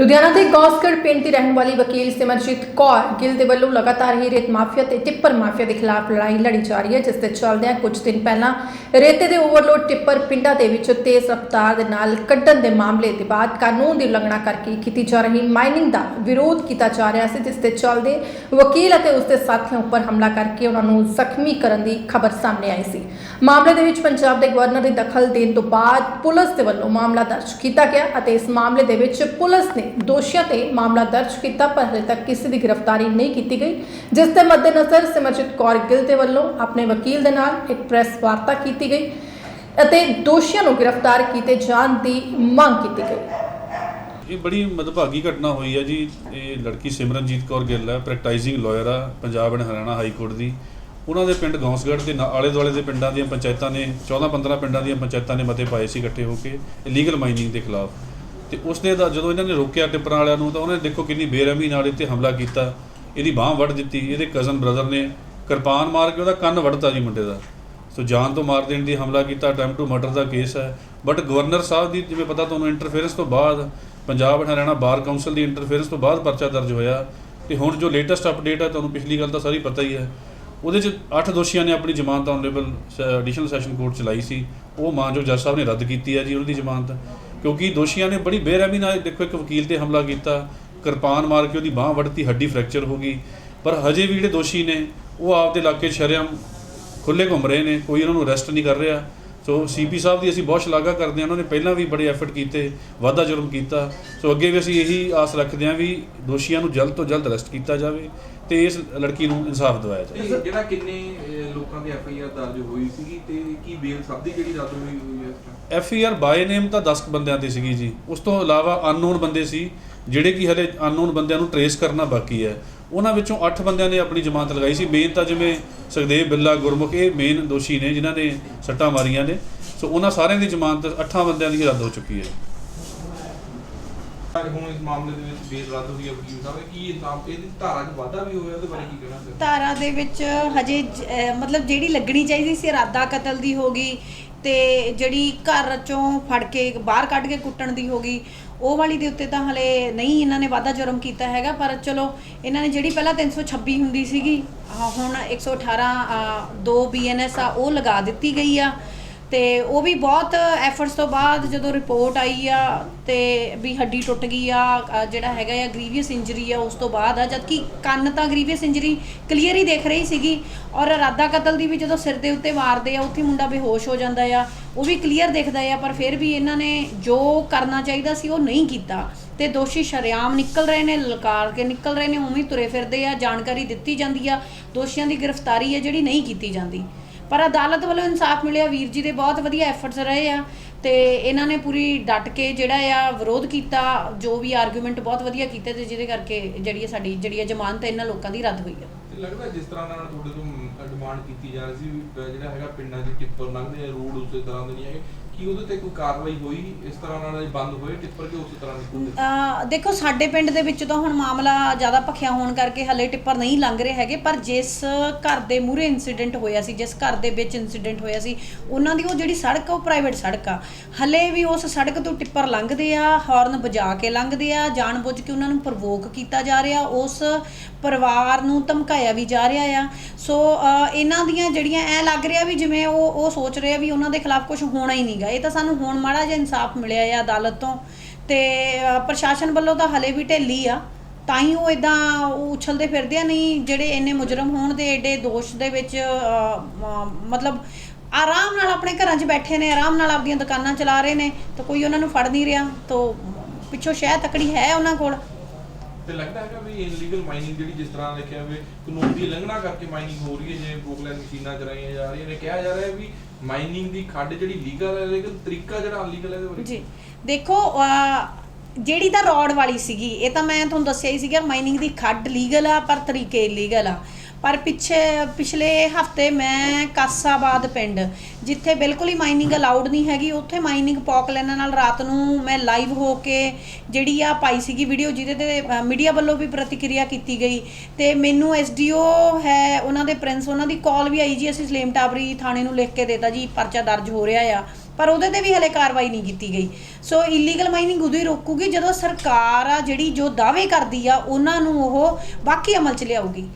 ਲੁਧਿਆਣਾ ਦੇ ਗੌਸਗੜ ਪਿੰਡ ਦੀ ਰਹਿਣ ਵਾਲੀ ਵਕੀਲ ਸਿਮਰਜੀਤ ਕੌਰ ਗਿੱਲ ਦੇ ਵੱਲੋਂ ਲਗਾਤਾਰ ਹੀ ਰੇਤ ਮਾਫੀਆ ਤੇ ਟਿੱਪਰ ਮਾਫੀਆ ਦੇ ਖਿਲਾਫ ਲੜਾਈ ਲੜੀ ਜਾ ਰਹੀ ਹੈ, ਜਿਸ ਦੇ ਚੱਲਦਿਆਂ ਕੁਝ ਦਿਨ ਪਹਿਲਾਂ ਰੇਤੇ ਦੇ ਓਵਰਲੋਡ ਟਿੱਪਰ ਪਿੰਡਾਂ ਦੇ ਵਿੱਚ ਤੇਜ਼ ਰਫ਼ਤਾਰ ਦੇ ਨਾਲ ਕੱਢਣ ਦੇ ਮਾਮਲੇ ਦੇ ਬਾਅਦ ਕਾਨੂੰਨ ਦੀ ਉਲੰਘਣਾ ਕਰਕੇ ਕੀਤੀ ਜਾ ਰਹੀ ਮਾਈਨਿੰਗ ਦਾ ਵਿਰੋਧ ਕੀਤਾ ਜਾ ਰਿਹਾ ਸੀ, ਜਿਸ ਦੇ ਚੱਲਦੇ ਵਕੀਲ ਅਤੇ ਉਸ ਦੇ ਸਾਥੀਆਂ ਉੱਪਰ ਹਮਲਾ ਕਰਕੇ ਉਹਨਾਂ ਨੂੰ ਜ਼ਖਮੀ ਕਰਨ ਦੀ ਖਬਰ ਸਾਹਮਣੇ ਆਈ ਸੀ। ਮਾਮਲੇ ਦੇ ਵਿੱਚ ਪੰਜਾਬ ਦੇ ਗਵਰਨਰ ਦੀ ਦਖਲ ਦੇਣ ਤੋਂ ਬਾਅਦ ਪੁਲਿਸ ਦੇ ਵੱਲੋਂ ਮਾਮਲਾ ਦਰਜ ਕੀਤਾ ਗਿਆ ਅਤੇ ਇਸ ਮਾਮਲੇ ਦੇ ਵਿੱਚ ਪੁਲਿਸ ਨੇ ਦੋਸ਼ੀਆਂ ਤੇ ਮਾਮਲਾ ਦਰਜ ਕੀਤਾ, ਪਰ ਹਲੇ ਤੱਕ ਕਿਸੇ ਦੀ ਗ੍ਰਿਫਤਾਰੀ ਨਹੀਂ ਕੀਤੀ ਗਈ। ਜਿਸ ਦੇ ਮੱਦੇਨਜ਼ਰ ਸਿਮਰਜੀਤ ਕੌਰ ਗਿੱਲ ਦੇ ਵੱਲੋਂ ਆਪਣੇ ਵਕੀਲ ਦੇ ਨਾਲ ਇੱਕ ਪ੍ਰੈਸ ਵਾਰਤਾ ਕੀਤੀ ਗਈ ਅਤੇ ਦੋਸ਼ੀਆਂ ਨੂੰ ਗ੍ਰਿਫਤਾਰ ਕੀਤੇ ਜਾਣ ਦੀ ਮੰਗ ਕੀਤੀ ਗਈ। ਇਹ ਬੜੀ ਮਦਭਾਗੀ ਘਟਨਾ ਹੋਈ ਹੈ ਜੀ। ਇਹ ਲੜਕੀ ਸਿਮਰਨਜੀਤ ਕੌਰ ਗਿੱਲ ਹੈ, ਪ੍ਰੈਕਟਾਈਜ਼ਿੰਗ ਲਾਇਰ ਆ, Punjab and Haryana high court ਦੀ। ਉਹਨਾਂ ਦੇ ਪਿੰਡ ਗੌਂਸਗੜ੍ਹ ਦੇ ਆਲੇ ਦੁਆਲੇ ਦੇ ਪਿੰਡਾਂ ਦੀਆਂ ਪੰਚਾਇਤਾਂ ਨੇ 14-15 ਪਿੰਡਾਂ ਦੀਆਂ ਪੰਚਾਇਤਾਂ ਨੇ ਮਤੇ ਪਾਏ ਸੀ ਇਕੱਠੇ ਹੋ ਕੇ ਇਲੀਗਲ ਮਾਈਨਿੰਗ ਦੇ ਖਿਲਾਫ। ਤੇ ਉਸਨੇ ਦਾ ਜਦੋਂ ਇਹਨਾਂ ਨੇ ਰੋਕਿਆ ਟਿੱਪਰਾਂ ਵਾਲਿਆਂ ਨੂੰ, ਤਾਂ ਉਹਨੇ ਦੇਖੋ ਕਿੰਨੀ ਬੇਰਹਿਮੀ ਨਾਲ ਇੱਥੇ ਹਮਲਾ ਕੀਤਾ। ਇਹਦੀ ਬਾਹ ਵੱਢ ਦਿੱਤੀ, ਇਹਦੇ ਕਜ਼ਨ ਬ੍ਰਦਰ ਨੇ। ਕਿਰਪਾਨ ਮਾਰ ਕੇ ਉਹਦਾ ਕੰਨ ਵੱਢਤਾ ਜੀ ਮੁੰਡੇ ਦਾ। ਸੋ ਜਾਨ ਤੋਂ ਮਾਰ ਦੇਣ ਦੀ ਹਮਲਾ ਕੀਤਾ ਅਟੈਂਪਟ ਟੂ ਮਰਡਰ ਦਾ ਕੇਸ ਹੈ। ਬਟ ਗਵਰਨਰ ਸਾਹਿਬ ਦੀ, ਜਿਵੇਂ ਪਤਾ ਤੁਹਾਨੂੰ ਇੰਟਰਫੇਰੈਂਸ ਤੋਂ ਬਾਅਦ ਪੰਜਾਬ ਹਰਿਆਣਾ ਬਾਰ ਕਾਉਂਸਲ ਦੀ ਇੰਟਰਫੇਰੈਂਸ ਤੋਂ ਬਾਅਦ ਪਰਚਾ ਦਰਜ ਹੋਇਆ। ਤੇ ਹੁਣ ਜੋ ਲੇਟੈਸਟ ਅਪਡੇਟ ਹੈ, ਤੁਹਾਨੂੰ ਪਿਛਲੀ ਗੱਲ ਤਾਂ ਸਾਰੀ ਪਤਾ ਹੀ ਹੈ। ਉਹਦੇ ਚ 8 ਦੋਸ਼ੀਆਂ ਨੇ ਆਪਣੀ ਜ਼ਮਾਨਤ ਆਨਰੇਬਲ ਐਡੀਸ਼ਨਲ ਸੈਸ਼ਨ ਕੋਰਟ ਚਲਾਈ ਸੀ। ਉਹ ਮਾਨਯੋਗ ਜੱਜ ਸਾਹਿਬ ਨੇ ਰੱਦ ਕੀਤੀ ਹੈ ਜੀ ਉਹਨਾਂ ਦੀ ਜ਼ਮਾਨਤ। ਕਿਉਂਕਿ ਦੋਸ਼ੀਆਂ ਨੇ ਬੜੀ ਬੇਰਹਿਮੀ ਨਾਲ ਦੇਖੋ ਇੱਕ ਵਕੀਲ ਤੇ ਹਮਲਾ ਕੀਤਾ, ਕਿਰਪਾਨ ਮਾਰ ਕੇ ਉਹਦੀ ਬਾਹ ਵੱਢਤੀ, ਹੱਡੀ ਫ੍ਰੈਕਚਰ ਹੋ ਗਈ। ਪਰ ਹਜੇ ਵੀ ਜਿਹੜੇ ਦੋਸ਼ੀ ਨੇ, ਉਹ ਆਪਦੇ ਇਲਾਕੇ 'ਚ ਸ਼ਰੇਆਮ ਖੁੱਲੇ ਘੁੰਮ ਰਹੇ ਨੇ, ਕੋਈ ਉਹਨਾਂ ਨੂੰ ਅਰੈਸਟ ਨਹੀਂ ਕਰ ਰਿਹਾ। ਸੋ ਸੀਪੀ ਸਾਹਿਬ ਦੀ ਅਸੀਂ ਬਹੁਤ ਸ਼ਲਾਘਾ ਕਰਦੇ ਹਾਂ, ਉਹਨਾਂ ਨੇ ਪਹਿਲਾਂ ਵੀ ਬੜੇ ਐਫਰਟ ਕੀਤੇ, ਵਾਧਾ ਜੁਰਮ ਕੀਤਾ। ਸੋ ਅੱਗੇ ਵੀ ਅਸੀਂ ਇਹੀ ਆਸ ਰੱਖਦੇ ਹਾਂ ਵੀ ਦੋਸ਼ੀਆਂ ਨੂੰ ਜਲਦ ਤੋਂ ਜਲਦ ਅਰੈਸਟ ਕੀਤਾ ਜਾਵੇ ਤੇ ਇਸ ਲੜਕੀ ਨੂੰ ਇਨਸਾਫ ਦਿਵਾਇਆ ਜਾਵੇ। ਜਿਹੜਾ ਕਿੰਨੇ ਲੋਕਾਂ ਦੀ ਐਫ ਆਈ ਆਰ ਦਰਜ ਹੋਈ ਸੀਗੀ ਤੇ ਕੀ ਬੇਲ ਸਭ ਦੀ ਜਿਹੜੀ ਰੱਦ ਹੋਈ ਹੋਈ ਹੈ ਐਫ ਆਰ ਬਾਏ ਨੇਮ ਤਾਂ 10 ਕੁ ਬੰਦਿਆਂ ਤੇ ਸੀਗੀ ਜੀ। ਉਸ ਤੋਂ ਇਲਾਵਾ ਅਨਨੋਨ ਬੰਦੇ ਸੀ ਜਿਹੜੇ ਕਿ ਹਲੇ ਅਨਨੋਨ ਬੰਦਿਆਂ ਨੂੰ ਟਰੇਸ ਕਰਨਾ ਬਾਕੀ ਹੈ। ਉਹਨਾਂ ਵਿੱਚੋਂ 8 ਬੰਦਿਆਂ ਨੇ ਆਪਣੀ ਜ਼ਮਾਨਤ ਲਗਾਈ ਸੀ। ਮੇਨ ਤਾਂ ਜਿਵੇਂ ਸੁਖਦੇਵ ਬਿੱਲਾ ਗੁਰਮੁਖ ਇਹ ਮੇਨ ਦੋਸ਼ੀ ਨੇ ਜਿਨ੍ਹਾਂ ਨੇ ਸੱਟਾਂ ਮਾਰੀਆਂ ਨੇ। ਸੋ ਉਹਨਾਂ ਸਾਰਿਆਂ ਦੀ ਜ਼ਮਾਨਤ 8 ਬੰਦਿਆਂ ਦੀ ਰੱਦ ਹੋ ਚੁੱਕੀ ਹੈ। ਹੁਣ ਇਸ ਮਾਮਲੇ ਦੇ ਵਿੱਚ ਬੇਲ ਰੱਦ ਹੋਈ ਹੈ ਵਕੀਲ ਸਾਹਿਬ। ਕੀ ਇਨਸਾਫ ਇਹਦੀ ਧਾਰਾ 'ਚ ਵਾਧਾ ਵੀ ਹੋਇਆ ਉਹਦੇ ਬਾਰੇ ਕੀ ਕਹਿਣਾ ਚਾਹੁੰਦੇ ਧਾਰਾ ਦੇ ਵਿੱਚ ਹਜੇ ਜ- ਅਹ ਮਤਲਬ ਜਿਹੜੀ ਲੱਗਣੀ ਚਾਹੀਦੀ ਸੀ ਇਰਾਦਾ ਕਤਲ ਦੀ ਹੋ ਗਈ। ਤੇ ਜਿਹੜੀ ਘਰ ਚੋਂ ਫੜ ਕੇ ਬਾਹਰ ਕੱਢ ਕੇ ਕੁੱਟਣ ਦੀ ਹੋ ਗਈ ਉਹ ਵਾਲੀ ਦੇ ਉੱਤੇ ਤਾਂ ਹਲੇ ਨਹੀਂ ਇਹਨਾਂ ਨੇ ਵਾਧਾ ਜੁਰਮ ਕੀਤਾ ਹੈਗਾ ਪਰ ਚਲੋ ਇਹਨਾਂ ਨੇ ਜਿਹੜੀ ਪਹਿਲਾਂ 326 ਹੁੰਦੀ ਸੀਗੀ ਆਹ ਹੁਣ 118 ਅਹ, 2 ਬੀਐਨਐਸ ਆ ਉਹ ਲਗਾ ਦਿੱਤੀ ਗਈ ਆ। ਤੇ ਉਹ ਵੀ ਬਹੁਤ ਐਫਰਟਸ ਤੋਂ ਬਾਅਦ ਜਦੋਂ ਰਿਪੋਰਟ ਆਈ ਆ ਤੇ ਵੀ ਹੱਡੀ ਟੁੱਟ ਗਈ ਆ ਜਿਹੜਾ ਹੈਗਾ ਆ ਗ੍ਰੀਵੀਅਸ ਇੰਜਰੀ ਆ, ਉਸ ਤੋਂ ਬਾਅਦ ਆ, ਜਦਕਿ ਕੰਨ ਤਾਂ ਗ੍ਰੀਵੀਅਸ ਇੰਜਰੀ ਕਲੀਅਰ ਹੀ ਦੇਖ ਰਹੀ ਸੀਗੀ ਔਰ ਇਰਾਦਾ ਕਤਲ ਦੀ ਵੀ ਜਦੋਂ ਸਿਰ ਦੇ ਉੱਤੇ ਮਾਰਦੇ ਆ, ਉੱਥੇ ਮੁੰਡਾ ਬੇਹੋਸ਼ ਹੋ ਜਾਂਦਾ ਆ, ਉਹ ਵੀ ਕਲੀਅਰ ਦਿਖਦਾ ਆ, ਪਰ ਫਿਰ ਵੀ ਇਹਨਾਂ ਨੇ ਜੋ ਕਰਨਾ ਚਾਹੀਦਾ ਸੀ ਉਹ ਨਹੀਂ ਕੀਤਾ। ਤੇ ਦੋਸ਼ੀ ਸ਼ਰੇਆਮ ਨਿਕਲ ਰਹੇ ਨੇ, ਲਲਕਾਰ ਕੇ ਨਿਕਲ ਰਹੇ ਨੇ, ਉਵੇਂ ਤੁਰੇ ਫਿਰਦੇ ਆ, ਜਾਣਕਾਰੀ ਦਿੱਤੀ ਜਾਂਦੀ ਆ, ਦੋਸ਼ੀਆਂ ਦੀ ਗ੍ਰਿਫਤਾਰੀ ਆ ਜਿਹੜੀ ਨਹੀਂ ਕੀਤੀ ਜਾਂਦੀ। ਪਰ ਅਦਾਲਤ ਵੱਲੋਂ ਇਨਸਾਫ ਮਿਲਿਆ, ਵੀਰ ਜੀ ਦੇ ਬਹੁਤ ਵਧੀਆ ਐਫਰਟਸ ਰਹੇ ਆ ਤੇ ਇਹਨਾਂ ਨੇ ਪੂਰੀ ਡਟ ਕੇ ਜਿਹੜਾ ਆ ਵਿਰੋਧ ਕੀਤਾ, ਜੋ ਵੀ ਆਰਗੂਮੈਂਟ ਬਹੁਤ ਵਧੀਆ ਕੀਤੇ ਤੇ ਜਿਹਦੇ ਕਰਕੇ ਜਿਹੜੀ ਸਾਡੀ, ਜਿਹੜੀ ਜ਼ਮਾਨਤ ਇਹਨਾਂ ਲੋਕਾਂ ਦੀ ਰੱਦ ਹੋਈ ਆ। ਲੱਗਦਾ ਜਿਸ ਤਰ੍ਹਾਂ ਨਾਲ ਤੁਹਾਡੇ ਤੋਂ ਡਿਮਾਂਡ ਕੀਤੀ ਜਾ ਰਹੀ ਸੀ ਜਿਹੜਾ ਹੈਗਾ ਪਿੰਡਾਂ 'ਚ ਟਿੱਪਰ ਲੰਘਦੇ ਆ, ਰੋਡ ਉਸੇ ਤਰ੍ਹਾਂ ਦੇ ਨਹੀਂ ਹੈਗੇ। ਕੀ ਉਹਦੇ ਤੇ ਕੋਈ ਕਾਰਵਾਈ ਹੋਈ? ਇਸ ਤਰ੍ਹਾਂ ਨਾਲ ਬੰਦ ਹੋਏ ਟਿੱਪਰ ਕਿ ਉਸੇ ਤਰ੍ਹਾਂ ਨਿਕਲਦੇ ਅਹ ਦੇਖੋ ਸਾਡੇ ਪਿੰਡ ਦੇ ਵਿੱਚ ਤਾਂ ਹੁਣ ਮਾਮਲਾ ਜ਼ਿਆਦਾ ਭਖਿਆ ਹੋਣ ਕਰਕੇ ਹਲੇ ਟਿੱਪਰ ਨਹੀਂ ਲੰਘ ਰਹੇ ਹੈਗੇ ਪਰ ਜਿਸ ਘਰ ਦੇ ਮੂਹਰੇ ਇਨਸੀਡੈਂਟ ਹੋਇਆ ਸੀ ਜਿਸ ਘਰ ਦੇ ਵਿੱਚ ਇਨਸੀਡੈਂਟ ਹੋਇਆ ਸੀ ਉਹਨਾਂ ਦੀ ਉਹ ਜਿਹੜੀ ਸੜਕ ਆ ਉਹ ਪ੍ਰਾਈਵੇਟ ਸੜਕ ਆ। ਹਲੇ ਵੀ ਉਸ ਸੜਕ ਤੋਂ ਟਿੱਪਰ ਲੰਘਦੇ ਆ ਹਾਰਨ ਵਜਾ ਕੇ ਲੰਘਦੇ ਆ ਜਾਣਬੁੱਝ ਕੇ ਉਹਨਾਂ ਨੂੰ ਪ੍ਰਵੋਕ ਕੀਤਾ ਜਾ ਰਿਹਾ ਉਸ ਪਰਿਵਾਰ ਨੂੰ ਧਮਕਾਇਆ ਵੀ ਜਾ ਰਿਹਾ ਆ। ਸੋ ਅਹ, ਇਹਨਾਂ ਦੀਆਂ ਜਿਹੜੀਆਂ ਐ ਲੱਗ ਰਿਹਾ ਵੀ ਜਿਵੇਂ ਉਹ ਉਹ ਸੋਚ ਰਿਹਾ ਵੀ ਉਹਨਾਂ ਦੇ ਖਿਲਾਫ ਕੁਝ ਹੋਣਾ ਹੀ ਨਹੀਂਗਾ ਇਹ ਤਾਂ ਸਾਨੂੰ ਹੁਣ ਮਾੜਾ ਜਿਹਾ ਇਨਸਾਫ ਮਿਲਿਆ ਆ ਅਦਾਲਤ ਤੋਂ ਤੇ ਪ੍ਰਸ਼ਾਸਨ ਵੱਲੋਂ ਤਾਂ ਹਲੇ ਵੀ ਢਿੱਲੀ ਆ। ਤਾਂ ਹੀ ਉਹ ਇਦਾਂ ਉਛਲਦੇ ਫਿਰਦੇ ਆ, ਨਹੀਂ ਜਿਹੜੇ ਇੰਨੇ ਮੁਜਰਮ ਹੋਣ ਦੇ ਏਡੇ ਦੋਸ਼ ਦੇ ਵਿੱਚ ਮਤਲਬ ਆਰਾਮ ਨਾਲ ਆਪਣੇ ਘਰਾਂ 'ਚ ਬੈਠੇ ਨੇ, ਆਰਾਮ ਨਾਲ ਆਪਦੀਆਂ ਦੁਕਾਨਾਂ ਚਲਾ ਰਹੇ ਨੇ, ਤਾਂ ਕੋਈ ਉਹਨਾਂ ਨੂੰ ਫੜ ਨਹੀਂ ਰਿਹਾ। ਤਾਂ ਪਿੱਛੋਂ ਸ਼ਹਿ ਤਕੜੀ ਹੈ ਉਹਨਾਂ ਕੋਲ। ਤੇ ਲੱਗਦਾ ਹੈਗਾ ਵੀ ਇਨਲੀਗਲ ਮਾਈਨਿੰਗ ਜਿਹੜੀ ਜਿਸ ਤਰ੍ਹਾਂ ਲਿਖਿਆ ਹੋਵੇ ਕਾਨੂੰਨ ਦੀ ਉਲੰਘਣਾ ਕਰਕੇ ਮਾਈਨਿੰਗ ਹੋ ਰਹੀ ਹੈ, ਜਿਵੇਂ ਬੋਕਲੈਂਡ ਮਸ਼ੀਨਾਂ ਚਲਾਈਆਂ ਜਾ ਰਹੀਆਂ ਨੇ, ਕਿਹਾ ਜਾ ਰਿਹਾ ਹੈ ਵੀ ਮਾਈਨਿੰਗ ਦੀ ਖੱਡ ਜਿਹੜੀ ਲੀਗਲ ਹੈ ਲੇਕਿਨ ਤਰੀਕਾ ਜਿਹੜਾ ਅਨਲੀਗਲ ਹੈ ਇਹਦੇ ਬਾਰੇ। ਜੀ, ਦੇਖੋ ਜਿਹੜੀ ਤਾਂ ਰੋਡ ਵਾਲੀ ਸੀਗੀ, ਇਹ ਤਾਂ ਮੈਂ ਤੁਹਾਨੂੰ ਦੱਸਿਆ ਹੀ ਸੀਗਾ ਮਾਈਨਿੰਗ ਦੀ ਖੱਡ ਲੀਗਲ ਆ, ਪਰ ਤਰੀਕੇ ਇਲੀਗਲ ਆ। ਪਰ ਪਿੱਛੇ, ਪਿਛਲੇ ਹਫ਼ਤੇ ਮੈਂ ਕਾਸਾਬਾਦ ਪਿੰਡ, ਜਿੱਥੇ ਬਿਲਕੁਲ ਹੀ ਮਾਈਨਿੰਗ ਅਲਾਉਡ ਨਹੀਂ ਹੈਗੀ, ਉੱਥੇ ਮਾਈਨਿੰਗ ਪੌਕਲੈਨਾਂ ਨਾਲ ਰਾਤ ਨੂੰ ਮੈਂ ਲਾਈਵ ਹੋ ਕੇ ਜਿਹੜੀ ਆ ਪਾਈ ਸੀਗੀ ਵੀਡੀਓ ਜਿਹਦੇ ਤੇ ਮੀਡੀਆ ਵੱਲੋਂ ਵੀ ਪ੍ਰਤੀਕਿਰਿਆ ਕੀਤੀ ਗਈ। ਤੇ ਮੈਨੂੰ ਐਸਡੀਓ ਹੈ, ਉਹਨਾਂ ਦੇ ਪ੍ਰਿੰਸ ਉਹਨਾਂ ਦੀ ਕਾਲ ਵੀ ਆਈ ਜੀ, ਅਸੀਂ ਸਲੇਮ ਟਾਬਰੀ ਥਾਣੇ ਨੂੰ ਲਿਖ ਕੇ ਦੇਤਾ ਜੀ, ਪਰਚਾ ਦਰਜ ਹੋ ਰਿਹਾ ਆ। ਪਰ ਉਹਦੇ ਤੇ ਵੀ ਹਲੇ ਕਾਰਵਾਈ ਨਹੀਂ ਕੀਤੀ ਗਈ। ਸੋ ਇਲੀਗਲ ਮਾਈਨਿੰਗ ਉਦੋਂ ਹੀ ਰੋਕੂਗੀ ਜਦੋਂ ਸਰਕਾਰ ਆ ਜਿਹੜੀ ਜੋ ਦਾਅਵੇ ਕਰਦੀ ਆ, ਉਹਨਾਂ ਨੂੰ ਉਹ ਬਾਕੀ ਅਮਲ ਚ ਲਿਆਊਗੀ।